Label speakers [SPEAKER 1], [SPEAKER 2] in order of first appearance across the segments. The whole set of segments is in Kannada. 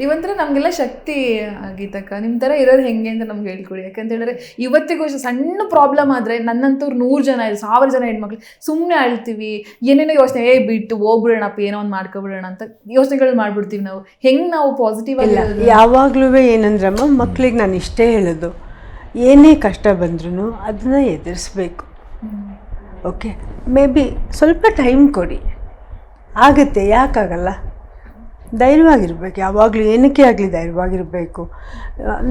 [SPEAKER 1] ನೀವಂದ್ರೆ ನಮಗೆಲ್ಲ ಶಕ್ತಿ ಆಗೀತಕ್ಕ ನಿಮ್ಮ ಥರ ಇರೋದು ಹೆಂಗೆ ಅಂತ ನಮ್ಗೆ ಹೇಳ್ಕೊಡಿ. ಯಾಕಂತ ಹೇಳಿದ್ರೆ ಇವತ್ತಿಗೂ ಸಣ್ಣ ಪ್ರಾಬ್ಲಮ್ ಆದರೆ ನನ್ನಂತವ್ರು ನೂರು ಜನ ಇದೆ ಸಾವಿರ ಜನ ಹೆಣ್ಮಕ್ಳು. ಸುಮ್ಮನೆ ಅಳ್ತೀವಿ ಏನೇನೋ ಯೋಚನೆ ಏ ಬಿಟ್ಟು ಹೋಗ್ಬಿಡೋಣಪ್ಪ ಏನೋ ಒಂದು ಮಾಡ್ಕೊಬಿಡೋಣ ಅಂತ ಯೋಚನೆಗಳು ಮಾಡ್ಬಿಡ್ತೀವಿ ನಾವು. ಹೆಂಗೆ ನಾವು ಪಾಸಿಟಿವ್
[SPEAKER 2] ಇಲ್ಲ ಯಾವಾಗಲೂ ಏನಂದ್ರಮ್ಮ ಮಕ್ಳಿಗೆ ನಾನು ಇಷ್ಟೇ ಹೇಳೋದು. ಏನೇ ಕಷ್ಟ ಬಂದ್ರೂ ಅದನ್ನ ಎದುರಿಸ್ಬೇಕು. ಓಕೆ ಮೇ ಬಿ ಸ್ವಲ್ಪ ಟೈಮ್ ಕೊಡಿ. ಆಗುತ್ತೆ ಯಾಕಾಗಲ್ಲ? ಧೈರ್ಯವಾಗಿರ್ಬೇಕು. ಯಾವಾಗಲೂ ಏನಕ್ಕೆ ಆಗಲಿ ಧೈರ್ಯವಾಗಿರಬೇಕು.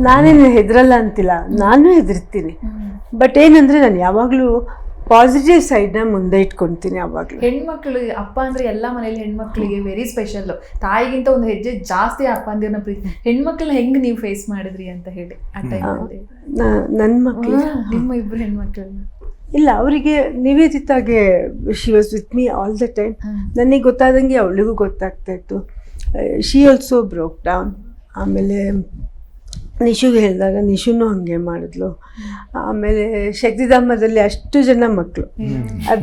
[SPEAKER 2] ನಾನೇನು ಹೆದರಲ್ಲ ಅಂತಿಲ್ಲ. ನಾನು ಹೆದರ್ತೀನಿ ಬಟ್ ಏನಂದರೆ ನಾನು ಯಾವಾಗಲೂ ಪಾಸಿಟಿವ್ ಸೈಡ್ನ ಮುಂದೆ ಇಟ್ಕೊಳ್ತೀನಿ ಯಾವಾಗಲೂ.
[SPEAKER 1] ಹೆಣ್ಮಕ್ಳು ಅಪ್ಪ ಅಂದ್ರೆ ಎಲ್ಲ ಮನೇಲಿ ಹೆಣ್ಮಕ್ಳಿಗೆ ವೆರಿ ಸ್ಪೆಷಲ್ ತಾಯಿಗಿಂತ ಒಂದು ಹೆಜ್ಜೆ ಜಾಸ್ತಿ ಅಪ್ಪ ಅಂದಿರನ್ನ ಪ್ರೀತಿ. ಹೆಣ್ಮಕ್ಳನ್ನ ಹೆಂಗ್ ನೀವು ಫೇಸ್ ಮಾಡಿದ್ರಿ ಅಂತ ಹೇಳಿ ಆ ಟೈಮಲ್ಲಿ
[SPEAKER 2] ನನ್ನ ಮಕ್ಕಳು
[SPEAKER 1] ನಿಮ್ಮ ಇಬ್ರು ಹೆಣ್ಮಕ್ಳನ್ನ.
[SPEAKER 2] ಇಲ್ಲ ಅವರಿಗೆ ನಿವೇದಿತಾಗೆ she was with me all the time ನನಗೆ ಗೊತ್ತಾದಂಗೆ ಅವಳಿಗೂ ಗೊತ್ತಾಗ್ತಾ ಇತ್ತು. ಶಿ ಆಲ್ಸೋ ಬ್ರೋಕ್ ಡೌನ್ ಆಮೇಲೆ ನಿಶುಗೆ ಹೇಳಿದಾಗ ನಿಶುನು ಹಾಗೆ ಮಾಡಿದ್ಲು. ಆಮೇಲೆ ಶಕ್ತಿಧಾಮದಲ್ಲಿ ಅಷ್ಟು ಜನ ಮಕ್ಕಳು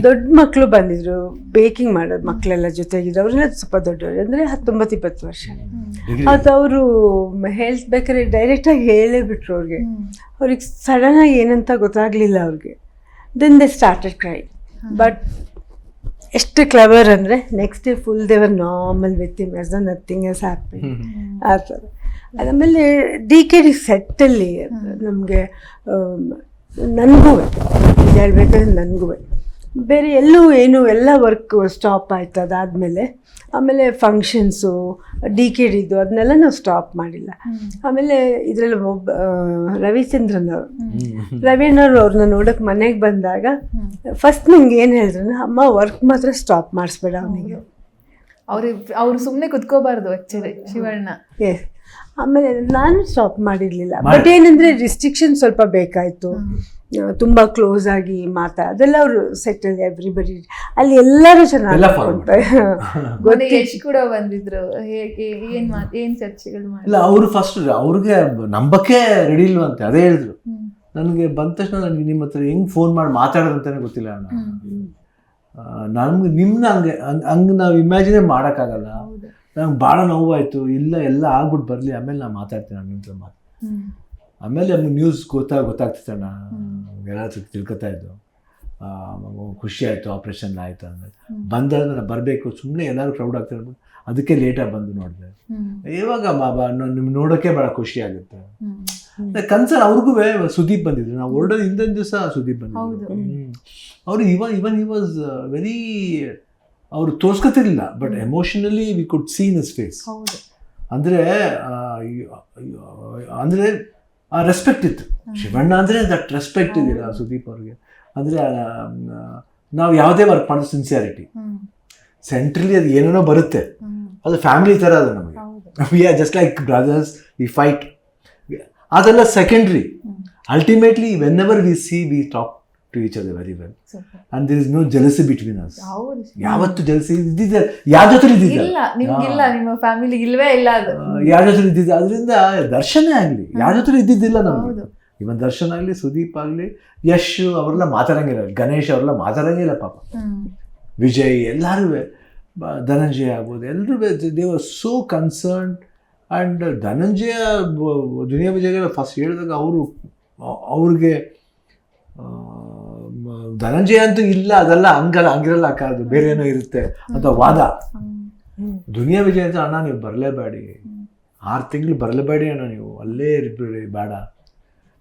[SPEAKER 2] ದೊಡ್ಡ ಮಕ್ಕಳು ಬಂದಿದ್ರು. ಬೇಕಿಂಗ್ ಮಾಡೋದು ಮಕ್ಕಳೆಲ್ಲ ಜೊತೆಗಿದ್ರು. ಅವ್ರನ್ನ ಸ್ವಲ್ಪ ದೊಡ್ಡವರು. ಅಂದರೆ ಹತ್ತೊಂಬತ್ತು ಇಪ್ಪತ್ತು ವರ್ಷ. ಅದು ಅವರು ಹೇಳ್ಬೇಕಾದ್ರೆ ಡೈರೆಕ್ಟಾಗಿ ಹೇಳೇ ಬಿಟ್ರು ಅವ್ರಿಗೆ. ಅವ್ರಿಗೆ ಸಡನ್ನಾಗಿ ಏನಂತ ಗೊತ್ತಾಗಲಿಲ್ಲ ಅವ್ರಿಗೆ. Then they started cry but ಎಷ್ಟು ಕ್ಲವರ್ ಅಂದರೆ next day full they were normal with him as nothing as happy ಆ ಥರ. ಅದಾದಮೇಲೆ ಡಿ ಕೆ ಡಿ ಸೆಟ್ಟಲ್ಲಿ ನಮಗೆ ನನಗೂ ಹೇಳ್ಬೇಕಂದ್ರೆ ನನಗೂ ಬೇರೆ ಎಲ್ಲೂ ಏನು ಎಲ್ಲ ವರ್ಕ್ ಸ್ಟಾಪ್ ಆಯ್ತು. ಅದಾದಮೇಲೆ ಆಮೇಲೆ ಫಂಕ್ಷನ್ಸು ಡಿ ಕೆ ಡಿದು ಅದನ್ನೆಲ್ಲ ನಾವು ಸ್ಟಾಪ್ ಮಾಡಿಲ್ಲ. ಆಮೇಲೆ ಇದರಲ್ಲಿ ಒಬ್ಬ ರವಿಚಂದ್ರನ್ ಅವರು ರವೀಂದ್ರ ಅವ್ರನ್ನ ನೋಡೋಕೆ ಮನೆಗೆ ಬಂದಾಗ ಫಸ್ಟ್ ನಂಗೆ ಏನು ಹೇಳಿದ್ರು ಅಮ್ಮ ವರ್ಕ್ ಮಾತ್ರ ಸ್ಟಾಪ್ ಮಾಡಿಸ್ಬೇಡ ಅವನಿಗೆ.
[SPEAKER 1] ಅವ್ರಿಗೆ ಅವ್ರು ಸುಮ್ಮನೆ ಕುತ್ಕೋಬಾರ್ದು ಆ್ಯಕ್ಚುಲಿ ಶಿವಣ್ಣ.
[SPEAKER 2] ಎಸ್ ಆಮೇಲೆ ನಾನು ಸ್ಟಾಪ್ ಮಾಡಿರಲಿಲ್ಲ. ಬಟ್ ಏನಂದರೆ ರಿಸ್ಟ್ರಿಕ್ಷನ್ ಸ್ವಲ್ಪ ಬೇಕಾಯಿತು. ತುಂಬ ಕ್ಲೋಸ್ ಆಗಿ ಮಾತಾ ಅದೆಲ್ಲ ಅವರು ಸೆಟಲ್ ಎವ್ರಿಬಡಿ ಅಲ್ಲಿ ಎಲ್ಲರೂ ಚೆನ್ನಾಗಿ
[SPEAKER 1] ಕೂಡ ಬಂದಿದ್ರು ಹೇಗೆ ಏನ್ ಏನು ಚರ್ಚೆಗಳು
[SPEAKER 3] ಇಲ್ಲ ಅವರು ಫಸ್ಟ್ ಅವ್ರಿಗೆ ನಂಬಕ್ಕೆ ರೆಡಿ ಇಲ್ವಂತೆ ಅದೇ ಹೇಳಿದ್ರು. ನನಗೆ ಬಂದ ತಕ್ಷಣ ನನಗೆ ನಿಮ್ಮ ಹತ್ರ ಹೆಂಗ್ ಫೋನ್ ಮಾಡಿ ಮಾತಾಡೋದಂತಾನೆ ಗೊತ್ತಿಲ್ಲ ಅಣ್ಣ. ನಮ್ಗೆ ನಿಮ್ನ ಹಂಗೆ ಹಂಗ್ ನಾವು ಇಮ್ಯಾಜಿನೇ ಮಾಡೋಕ್ಕಾಗಲ್ಲ. ನಂಗೆ ಭಾಳ ನೋವಾಯ್ತು ಇಲ್ಲ ಎಲ್ಲ ಆಗ್ಬಿಟ್ಟು ಬರಲಿ ಆಮೇಲೆ ನಾನು ಮಾತಾಡ್ತೀನಿ ನಾನು ನಿಮ್ಮ ಹತ್ರ ಮಾತು. ಆಮೇಲೆ ನಮ್ಗೆ ನ್ಯೂಸ್ ಗೊತ್ತಾಗ ಗೊತ್ತಾಗ್ತಿತ್ತಣ್ಣ ಎಲ್ಲ ತಿಳ್ಕೊತಾ ಇದ್ದು ಖುಷಿ ಆಯಿತು ಆಪ್ರೇಷನ್ ಆಯಿತು ಆಮೇಲೆ ಬಂದಾದ್ಮೇಲೆ ಬರಬೇಕು ಸುಮ್ಮನೆ ಎಲ್ಲರೂ ಕ್ರೌಡ್ ಆಗ್ತಾರೆ ಅದಕ್ಕೆ ಲೇಟಾಗಿ ಬಂದು ನೋಡಿದೆ. ಇವಾಗ ಬಾಬಾ ನಿಮ್ಗೆ ನೋಡೋಕ್ಕೆ ಭಾಳ ಖುಷಿ ಆಗುತ್ತೆ. ಕನ್ಸರ್ ಅವ್ರಿಗೂ ಸುದೀಪ್ ಬಂದಿದ್ರು. ನಾವು ಹೊರಡೋದು ಹಿಂದಿನ ದಿವಸ ಸುದೀಪ್. ಬಂದಿದ್ರು. ಅವರು ಇವನ್ ಇವನ್ ಹಿ ವಾಸ್ ವೆರಿ ಅವರು ತೋರ್ಸ್ಕೊತಿರ್ಲಿಲ್ಲ but emotionally we could seen his face ಅಂದರೆ ಅಂದರೆ ಆ ರೆಸ್ಪೆಕ್ಟ್ ಇತ್ತು. ಶಿವಣ್ಣ ಅಂದರೆ ದಟ್ ರೆಸ್ಪೆಕ್ಟ್ ಇದೆಯಲ್ಲ ಸುದೀಪ್ ಅವ್ರಿಗೆ. ಅಂದರೆ ನಾವು ಯಾವುದೇ ವರ್ಕ್ ಮಾಡೋದು ಸಿನ್ಸಿಯಾರಿಟಿ ಸೆಂಟ್ರಲಿ ಅದು ಏನೇನೋ ಬರುತ್ತೆ. ಅದು ಫ್ಯಾಮಿಲಿ ಥರ ಅದು ನಮಗೆ. We are just like brothers we fight ಅದೆಲ್ಲ secondary ultimately whenever we see we talk to each other very well. And there is no jealousy between us ಯಾವತ್ತು ಜಲಸಿ ಇದ್ದಿದ್ದೆ ಯಾವ ಜೊತೆ ಇದ್ದಿದ್ದೆ
[SPEAKER 1] ಇಲ್ಲ ನಿಮ್ಗಿಲ್ಲ ನಿಮ್ಮ ಫ್ಯಾಮಿಲಿ ಇಲ್ವೇ ಇಲ್ಲ ಅದು.
[SPEAKER 3] ಯಾವ ಜೊತೆ ಇದ್ದಿದ್ದೆ ಅದರಿಂದ ದರ್ಶನೇ ಆಗಲಿ. ಯಾವ ಜೊತೆ ಇದ್ದಿದ್ದಿಲ್ಲ ನಮಗೆ. ಇವನ್ ದರ್ಶನ್ ಆಗಲಿ ಸುದೀಪ್ ಆಗಲಿ ಯಶ್ ಅವರೆಲ್ಲ ಮಾತಾಡಂಗಿಲ್ಲ. ಗಣೇಶ್ ಅವರೆಲ್ಲ ಮಾತಾಡಂಗಿಲ್ಲ ಪಾಪ. ವಿಜಯ್ ಎಲ್ಲರೂ ಧನಂಜಯ ಆಗ್ಬೋದು. ಎಲ್ಲರೂ they were so concern and Dhananjaya Duniya Vijay first ಹೇಳಿದಾಗ ಅವರು ಅವ್ರಿಗೆ ಧನಂಜಯ ಅಂತೂ ಇಲ್ಲ ಅದೆಲ್ಲ ಹಂಗಲ್ಲ ಹಂಗಿರಲ್ಲ ಅಕ್ಕ ಅದು ಬೇರೆ ಏನೋ ಇರುತ್ತೆ ಅಂತ ವಾದ. ದುನಿಯಾ ವಿಜಯ ಅಂತ ಅಣ್ಣ ನೀವು ಬರಲೇಬೇಡಿ. ಆರು ತಿಂಗಳು ಬರಲೇಬೇಡಿ ಅಣ್ಣ ನೀವು. ಅಲ್ಲೇ ಇರ್ಬಿಡಿ ಬೇಡ.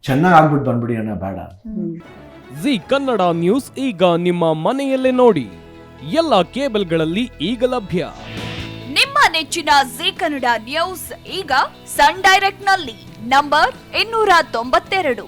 [SPEAKER 3] ಚೆನ್ನಾಗಿ ಆಗ್ಬಿಟ್ಟು ಬಂದ್ಬಿಡಿ ಅಣ್ಣ ಬೇಡ.
[SPEAKER 4] ಜಿ ಕನ್ನಡ ನ್ಯೂಸ್ ಈಗ ನಿಮ್ಮ ಮನೆಯಲ್ಲೇ ನೋಡಿ. ಎಲ್ಲ ಕೇಬಲ್ಗಳಲ್ಲಿ ಈಗ ಲಭ್ಯ.
[SPEAKER 5] ನಿಮ್ಮ ನೆಚ್ಚಿನ ಜಿ ಕನ್ನಡ ನ್ಯೂಸ್ ಈಗ ಸನ್ ಡೈರೆಕ್ಟ್ನಲ್ಲಿ ನಂಬರ್ ಇನ್ನೂರ ತೊಂಬತ್ತೆರಡು.